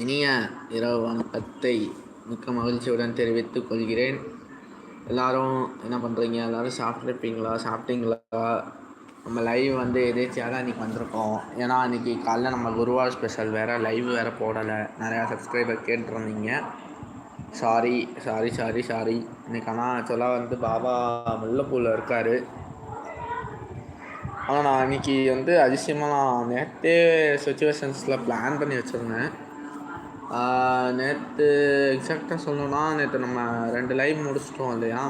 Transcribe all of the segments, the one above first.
இனிய இரவு வணக்கத்தை மிக்க மகிழ்ச்சியுடன் தெரிவித்துக் கொள்கிறேன். எல்லாரும் என்ன பண்ணுறீங்க எல்லோரும் சாப்பிட்ருப்பீங்களா சாப்பிட்டீங்களா? நம்ம லைவ் வந்து எதேச்சியாக தான் இன்றைக்கி வந்திருக்கோம். ஏன்னா இன்றைக்கி காலைல நம்ம குருவார் ஸ்பெஷல் வேறு லைவ் வேறு போடலை. நிறையா சப்ஸ்கிரைபர் கேட்டுருந்தீங்க. சாரி சாரி சாரி சாரி இன்றைக்கி ஆனால் ஆக்சுவலாக வந்து பாபா முல்லைப்பூவில் இருக்கார். ஆனால் நான் இன்றைக்கி வந்து அதிசயமாக நான் நேற்றே சுச்சுவேஷன்ஸில் பிளான் பண்ணி வச்சுருந்தேன். நேற்று எக்ஸாக்டாக சொல்லணுன்னா நேற்று நம்ம ரெண்டு லைவ் முடிச்சிட்டோம் இல்லையா?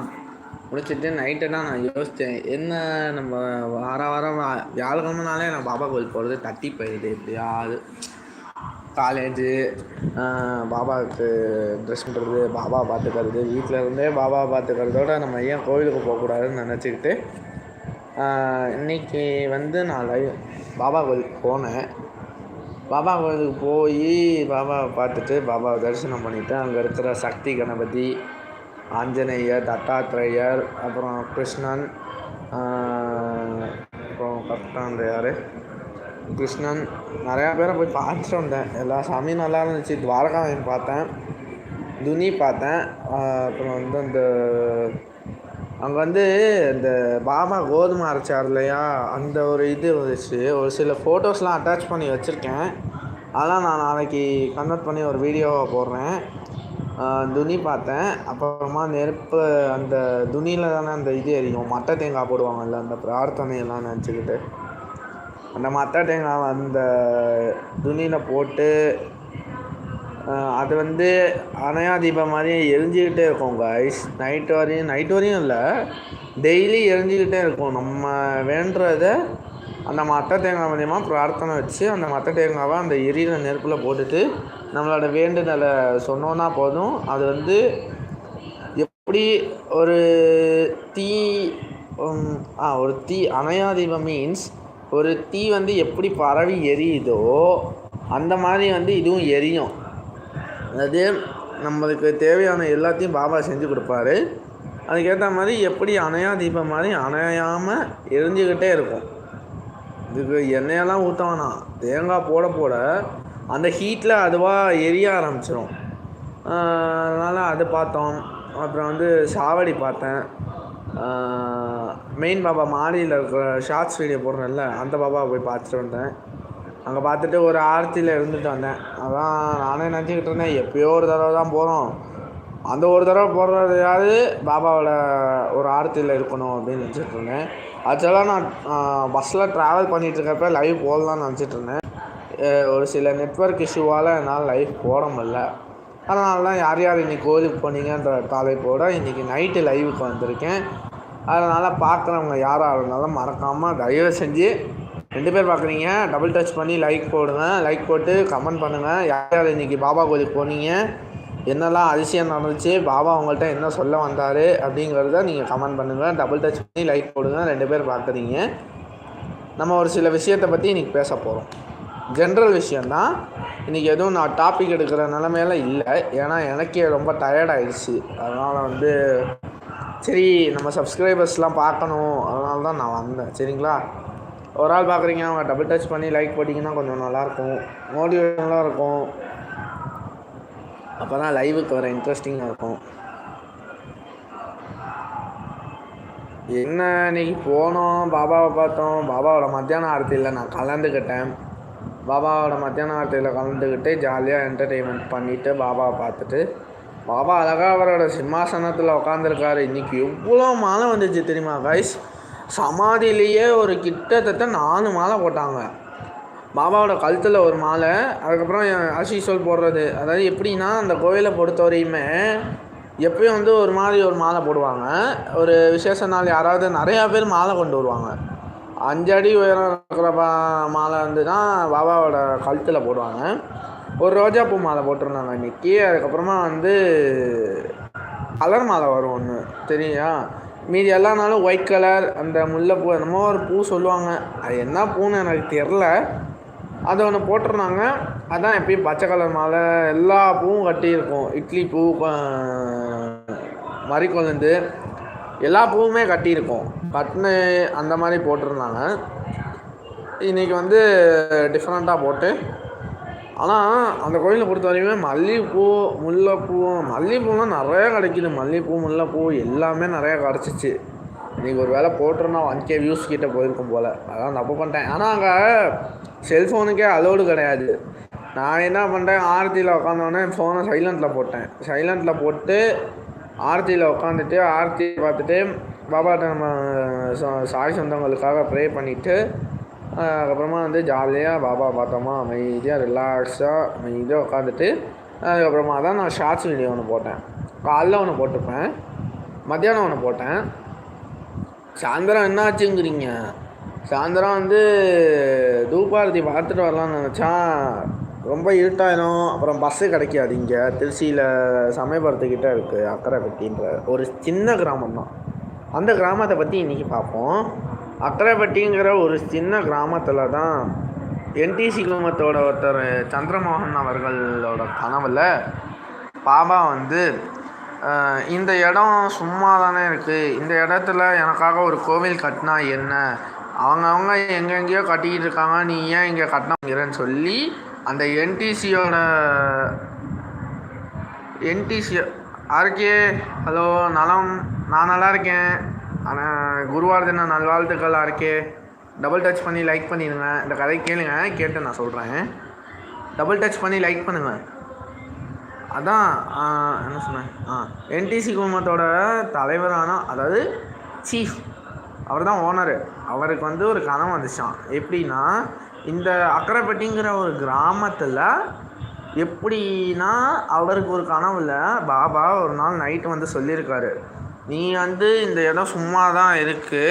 முடிச்சுட்டு நைட்டு தான் நான் யோசித்தேன் என்ன நம்ம வார வாரம் வியாழக்கிழமைனாலே நான் பாபா கோயில் போகிறது தட்டி போயிடுது எப்படியாவது காலேஜு பாபாவுக்கு ட்ரெஸ் பண்ணுறது பாபா பார்த்துக்கிறது வீட்டில் இருந்தே பாபா பார்த்துக்கிறதோட நம்ம ஏன் கோவிலுக்கு போகக்கூடாதுன்னு நினச்சிக்கிட்டு இன்றைக்கி வந்து நான் லைவ் பாபா கோயிலுக்கு போனேன். பாபா கோயிலுக்கு போய் பாபாவை பார்த்துட்டு பாபாவை தரிசனம் பண்ணிவிட்டு அங்கே இருக்கிற சக்தி கணபதி ஆஞ்சநேயர் தத்தாத்திரேயர் அப்புறம் கிருஷ்ணன் அப்புறம் கரெக்டாக அந்த யார் கிருஷ்ணன். நிறையா பேரை போய் பார்த்துட்டு வந்தேன். எல்லா சாமியும் நல்லா இருந்துச்சு. துவாரகாவையும் பார்த்தேன். துனி பார்த்தேன். அப்புறம் வந்து அந்த அங்கே வந்து இந்த பாபா கோதுமை அரைச்சார் இல்லையா? அந்த ஒரு இது வந்துச்சு. ஒரு சில ஃபோட்டோஸ்லாம் அட்டாச் பண்ணி வச்சுருக்கேன். அதெல்லாம் நான் நாளைக்கு கன்வெர்ட் பண்ணி ஒரு வீடியோவை போடுறேன். துணி பார்த்தேன். அப்புறமா நெருப்பு அந்த துணியில் தானே அந்த இது எரியும். மட்டை தேங்காய் போடுவாங்கல்ல அந்த பிரார்த்தனையெல்லாம் நினச்சிக்கிட்டு. அந்த மட்டை தேங்காய் அந்த துணியில் போட்டு அது வந்து அணையா தீபம் மாதிரி எரிஞ்சிக்கிட்டே இருக்கும் கைஸ் நைட்டு வரையும் நைட்டு வரையும் இல்லை. டெய்லி எரிஞ்சிக்கிட்டே இருக்கும். நம்ம வேண்டுறத அந்த மற்ற தேங்காய் மூலியமாக பிரார்த்தனை வச்சு அந்த மற்ற தேங்காவை அந்த எரியிற நெருப்பில் போட்டுட்டு நம்மளோட வேண்டுதலை சொன்னோன்னா போதும். அது வந்து எப்படி ஒரு தீ ஆ ஒரு தீ அணையா தீபம் மீன்ஸ் ஒரு தீ வந்து எப்படி பரவி எரியுதோ அந்த மாதிரி வந்து இதுவும் எரியும். அதாவது நம்மளுக்கு தேவையான எல்லாத்தையும் பாபா செஞ்சு கொடுப்பாரு. அதுக்கேற்ற மாதிரி எப்படி அணையா தீபம் மாதிரி அணையாமல் எரிஞ்சுக்கிட்டே இருக்கும். இதுக்கு எண்ணெயெல்லாம் ஊற்ற தேங்காய் போட போட அந்த ஹீட்டில் அதுவாக எரிய ஆரம்பிச்சிடும் அதனால் அது பார்த்தோம். அப்புறம் வந்து சாவடி பார்த்தேன். மெயின் பாபா மாடியில் இருக்கிற ஷார்ட்ஸ் வீடியோ போடுறேன்ல அந்த பாபாவை போய் பார்த்துட்டு வந்தேன். அங்கே பார்த்துட்டு ஒரு ஆர்த்தியில் இருந்துட்டு வந்தேன். அதான் நானே நினச்சிக்கிட்டு இருந்தேன். எப்பயோ ஒரு தடவை தான் போகிறோம் அந்த ஒரு தடவை போடுறதையாவது பாபாவோட ஒரு ஆர்த்தியில் இருக்கணும் அப்படின்னு நினச்சிட்டு இருந்தேன். ஆக்சுவலாக நான் பஸ்ஸில் ட்ராவல் பண்ணிகிட்ருக்கப்ப லைவ் போடலான்னு நினச்சிட்டு இருந்தேன். ஒரு சில நெட்ஒர்க் இஷ்யூவால் என்னால் லைவ் போட முடில அதனால தான் யார் யார் இன்றைக்கி கோயிலுக்கு போனீங்கன்ற தலைப்போட இன்றைக்கி நைட்டு லைவுக்கு வந்திருக்கேன். அதனால் பார்க்குறவங்க யாராக இருந்தாலும் மறக்காமல் தயவு செஞ்சு ரெண்டு பேர் பார்க்குறீங்க டபுள் டச் பண்ணி லைக் போடுங்க. லைக் போட்டு கமெண்ட் பண்ணுங்கள் யார் யார் இன்றைக்கி பாபா கோயிலுக்கு போனீங்க? என்னெல்லாம் அதிசயம் நடந்துச்சு? பாபா உங்கள்கிட்ட என்ன சொல்ல வந்தார்? அப்படிங்கிறத நீங்கள் கமெண்ட் பண்ணுங்கள் டபுள் டச் பண்ணி லைக் போடுங்க. ரெண்டு பேர் பார்க்குறீங்க நம்ம ஒரு சில விஷயத்தை பற்றி இன்றைக்கி பேச போகிறோம் ஜென்ரல் விஷயந்தான் இன்றைக்கி எதுவும் நான் டாபிக் எடுக்கிற நிலமையெல்லாம் இல்லை. ஏன்னா எனக்கே ரொம்ப டயர்ட் ஆகிடுச்சு அதனால் வந்து சரி நம்ம சப்ஸ்கிரைபர்ஸ்லாம் பார்க்கணும். அதனால தான் நான் வந்தேன். சரிங்களா? ஒரு ஆள் பார்க்குறீங்க அவங்க டபுள் டச் பண்ணி லைக் போட்டிங்கன்னா கொஞ்சம் நல்லாயிருக்கும். மோட்டிவேஷனலாக இருக்கும் அப்போ தான் லைவுக்கு வர இன்ட்ரெஸ்டிங்காக இருக்கும். என்ன இன்னைக்கு போனோம்? பாபாவை பார்த்தோம். பாபாவோட மத்தியான ஆர்த்தியில் நான் கலந்துக்கிட்டேன். பாபாவோட மத்தியான ஆர்த்தியில் கலந்துக்கிட்டு ஜாலியாக என்டர்டெயின்மெண்ட் பண்ணிவிட்டு பாபாவை பார்த்துட்டு பாபா அழகாக அவரோட சிம்மாசனத்தில் உட்காந்துருக்காரு இன்றைக்கி எவ்வளோ மாலை வந்துச்சு தெரியுமா கைஸ் சமாதியிலேயே ஒரு கிட்டத்தட்ட நாலு மாலை போட்டாங்க. பாபாவோட கழுத்தில் ஒரு மாலை அதுக்கப்புறம் ஆஷிஷோல் போடுறது. அதாவது எப்படின்னா அந்த கோவிலை பொறுத்தவரையுமே எப்பயும் வந்து ஒரு மாதிரி ஒரு மாலை போடுவாங்க. ஒரு விசேஷ நாள் யாராவது நிறையா பேர் மாலை கொண்டு வருவாங்க. அஞ்சடி உயரம் இருக்கிற பா மாலை வந்து தான் பாபாவோட கழுத்தில் போடுவாங்க. ஒரு ரோஜாப்பூ மாலை போட்டிருந்தாங்க இன்றைக்கி அதுக்கப்புறமா வந்து கலர் மாலை வரும் ஒன்று தெரியா மீதி எல்லா நாளும் ஒயிட் கலர் அந்த முல்லைப்பூ என்னமோ ஒரு பூ சொல்லுவாங்க. அது என்ன பூன்னு எனக்கு தெரில அதை ஒன்று போட்டிருந்தாங்க. அதான் எப்பயும் பச்சை கலர் மாலை எல்லா பூவும் கட்டியிருக்கும். இட்லி பூ மறிக்கொழுந்து எல்லா பூவுமே கட்டியிருக்கும். கட்னு அந்த மாதிரி போட்டிருந்தாங்க. இன்றைக்கி வந்து டிஃப்ரெண்ட்டாக போட்டு ஆனால் அந்த கோயிலை பொறுத்த வரைக்குமே மல்லிகைப்பூ முல்லைப்பூ மல்லிகைப்பூலாம் நிறையா கிடைக்கிது. மல்லிகைப்பூ முல்லைப்பூ எல்லாமே நிறையா கிடச்சிச்சு. இன்றைக்கி ஒரு வேளை போட்டுருந்தா ஒன் கே வியூஸ் கிட்டே போயிருக்கும் போல். அதான் தப்பு பண்ணிட்டேன். ஆனால் அங்கே செல்ஃபோனுக்கே அலோடு கிடையாது. நான் என்ன பண்ணுறேன் ஆரத்தியில் உட்காந்தோடனே ஃபோனை சைலண்ட்டில் போட்டேன். சைலண்ட்டில் போட்டு ஆரத்தியில் உட்காந்துட்டு ஆரத்தி பார்த்துட்டு பாபாட்ட நம்ம சா- சாய் சொந்தங்களுக்காக ப்ரே பண்ணிவிட்டு அதுக்கப்புறமா வந்து ஜாலியாக பாபா பார்த்தோமா அமைதியாக ரிலாக்ஸாக அமைதியாக உட்காந்துட்டு அதுக்கப்புறமா தான் நான் ஷார்ட்ஸ் வீடியோ ஒன்று போட்டேன். காலைல ஒன்று போட்டிருப்பேன் மத்தியானம் ஒன்று போட்டேன். சாயந்தரம் என்ன ஆச்சுங்கிறீங்க சாயந்தரம் வந்து தூபாரதி பார்த்துட்டு வரலான்னு நினச்சா ரொம்ப இருட்டாயிடும் அப்புறம் பஸ்ஸு கிடைக்காது இங்கே. திருச்சியில் சமயபுரத்துக்கிட்ட இருக்குது அக்கரைப்பட்டின்ற ஒரு சின்ன கிராமம் தான் அந்த கிராமத்தை பற்றி இன்றைக்கி பார்ப்போம். அக்கரைப்பட்டிங்கிற ஒரு சின்ன கிராமத்தில் தான் என்டிசி குடும்பத்தோட ஒருத்தர் சந்திரமோகன் அவர்களோட கனவில் பாபா வந்து இந்த இடம் சும்மா தானே இருக்குது இந்த இடத்துல எனக்காக ஒரு கோவில் கட்டினா என்ன? அவங்கவுங்க எங்கெங்கேயோ கட்டிக்கிட்டு இருக்காங்க. நீ ஏன் இங்கே கட்டினங்கிறன்னு சொல்லி அந்த என்டிசியோட என்டிசி ஆர்கே ஹலோ நலம் நான் நல்லா இருக்கேன். ஆனால் குருவார் தின நல்வாழ்த்துக்கள் இருக்கே டபுள் டச் பண்ணி லைக் பண்ணிடுங்க. இந்த கதை கேளுங்க. கேட்டு நான் சொல்கிறேன் டபுள் டச் பண்ணி லைக் பண்ணுங்கள் அதான் என்ன சொன்னேன்? ஆ என்டிசி குழுமத்தோட தலைவரான அதாவது சீஃப் அவர் தான் ஓனரு அவருக்கு வந்து ஒரு கனவு வந்துச்சான் எப்படின்னா இந்த அக்கரைப்பட்டிங்கிற ஒரு கிராமத்தில் எப்படின்னா அவருக்கு ஒரு கனவுல பாபா ஒரு நாள் நைட்டு வந்து சொல்லியிருக்காரு. நீ வந்து இந்த இடம் சும்மா தான் இருக்குது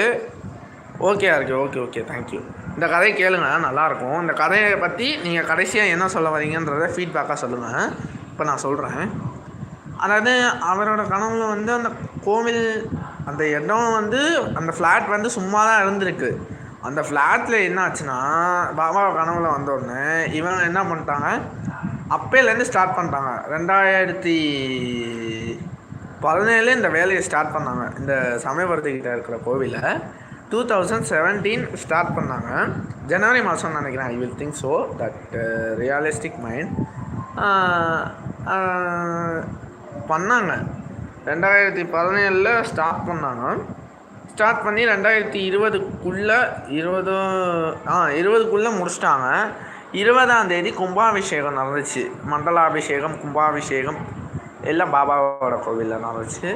ஓகே இருக்கு ஓகே ஓகே தேங்க்யூ இந்த கதையை கேளுங்க நல்லாயிருக்கும். இந்த கதையை பற்றி நீங்கள் கடைசியாக என்ன சொல்ல வரீங்கன்றத ஃபீட்பேக்காக சொல்லுங்கள் இப்போ நான் சொல்கிறேன் அதாவது அவரோட கனவுல வந்து அந்த கோவில் அந்த இடம் வந்து அந்த ஃப்ளாட் வந்து சும்மா தான் இருந்திருக்கு. அந்த ஃப்ளாட்டில் என்ன ஆச்சுன்னா பாபா கனவுல வந்த உடனே இவங்க என்ன பண்ணிட்டாங்க அப்பையிலேருந்து ஸ்டார்ட் பண்ணிட்டாங்க. ரெண்டாயிரத்தி பதினேழு இந்த வேலையை ஸ்டார்ட் பண்ணாங்க. இந்த சமயபுரத்துக்கிட்ட இருக்கிற கோவிலை டூ தௌசண்ட் செவன்டீன் ஸ்டார்ட் பண்ணாங்க. ஜனவரி மாதம் நினைக்கிறேன் I will think so that realistic mind பண்ணாங்க. ரெண்டாயிரத்தி பதினேழில் ஸ்டார்ட் பண்ணாங்க. ஸ்டார்ட் பண்ணி ரெண்டாயிரத்தி இருபதுக்குள்ளே இருபது ஆ இருபதுக்குள்ளே முடிச்சிட்டாங்க. இருபதாம் தேதி கும்பாபிஷேகம் நடந்துச்சு. மண்டலாபிஷேகம் கும்பாபிஷேகம். எல்லாம் பாபாவோட கோவிலில் நடந்துச்சு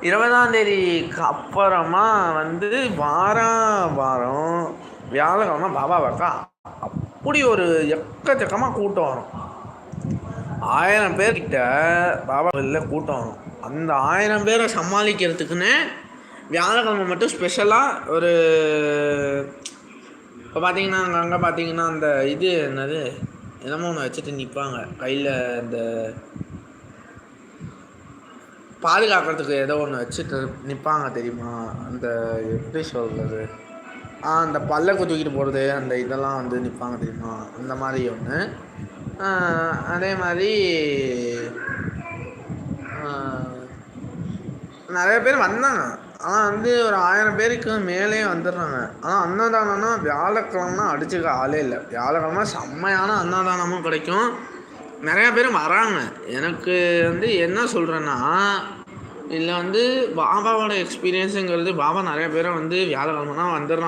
இருபதாம் தேதிக்கு அப்புறமா வந்து வாரம் வாரம் வியாழக்கிழமை பாபா அப்படி ஒரு எக்கச்சக்கமாக கூட்டம் வரும். ஆயிரம் பேர்கிட்ட பாபா கோவிலில் கூட்டம் வரும். அந்த ஆயிரம் பேரை சமாளிக்கிறதுக்குன்னு வியாழக்கிழமை மட்டும் ஸ்பெஷலாக ஒரு இப்போ பார்த்தீங்கன்னா அங்கே அங்கே பார்த்தீங்கன்னா அந்த இது என்னது என்னமோ ஒன்று வச்சுட்டு நிற்பாங்க கையில் இந்த பாதுகாக்கிறதுக்கு ஏதோ ஒன்று வச்சுட்டு நிற்பாங்க தெரியுமா? அந்த எப்படி சொல்கிறது அந்த பல்லக்கு தூக்கிட்டு போகிறது அந்த இதெல்லாம் வந்து நிற்பாங்க தெரியுமா? அந்த மாதிரி ஒன்று அதே மாதிரி நிறைய பேர் வந்தாங்க. ஆனால் வந்து ஒரு ஆயிரம் பேருக்கு மேலே வந்துடுறாங்க. ஆனால் அன்னதானம்னா வியாழக்கிழமைனா அடிச்சுக்க ஆளே இல்லை. வியாழக்கிழமை செம்மையான அன்னதானமும் கிடைக்கும். நிறையா பேர் வராங்க. எனக்கு வந்து என்ன சொல்கிறேன்னா இதில் வந்து பாபாவோட எக்ஸ்பீரியன்ஸுங்கிறது பாபா நிறைய பேரை வந்து வியாழக்கிழமைனா வந்துடுறாங்க.